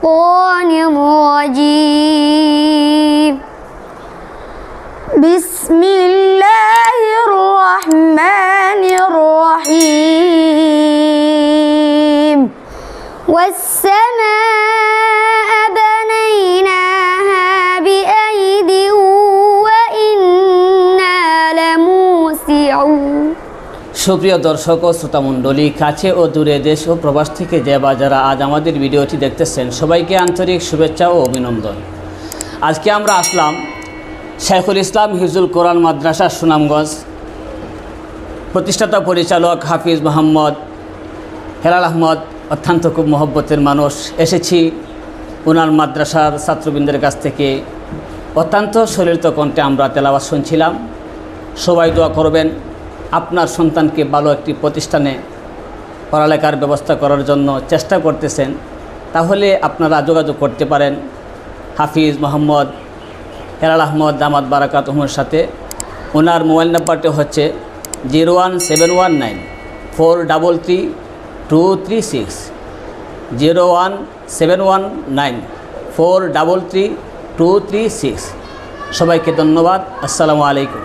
الشيطان الرجيم. بسم الله الرحمن الرحيم. والسماء بنيناها بأيد وإنا لموسعون. সুপ্রিয় দর্শক ও শ্রোতামণ্ডলী কাছে ও দূরে দেশ ও প্রবাস থেকে যে বা যারা আজ আমাদের ভিডিওটি দেখতেছেন, সবাইকে আন্তরিক শুভেচ্ছা ও অভিনন্দন। আজকে আমরা আসলাম শেখুল ইসলাম হিজুল কোরআন মাদ্রাসা সুনামগঞ্জ প্রতিষ্ঠাতা পরিচালক হাফিজ মোহাম্মদ হেলাল আহমদ, অত্যন্ত খুব মহব্বতের মানুষ। এসেছি ওনার মাদ্রাসার ছাত্রবৃন্দের কাছ থেকে। অত্যন্ত সলিলিত কণ্ঠে আমরা তেলাবাস শুনছিলাম। সবাই দোয়া করবেন। আপনার সন্তানকে ভালো একটি প্রতিষ্ঠানে পড়ালেখার ব্যবস্থা করার জন্য চেষ্টা করতেছেন, তাহলে আপনারা যোগাযোগ করতে পারেন। হাফিজ মোহাম্মদ হেলাল আহমদ দামাদ বারাকাত উমর সাথে। ওনার মোবাইল নাম্বারটি হচ্ছে zero one seven one nine four double three two three six. Zero one seven one nine four double three two three six. সবাইকে ধন্যবাদ। আসসালামু আলাইকুম।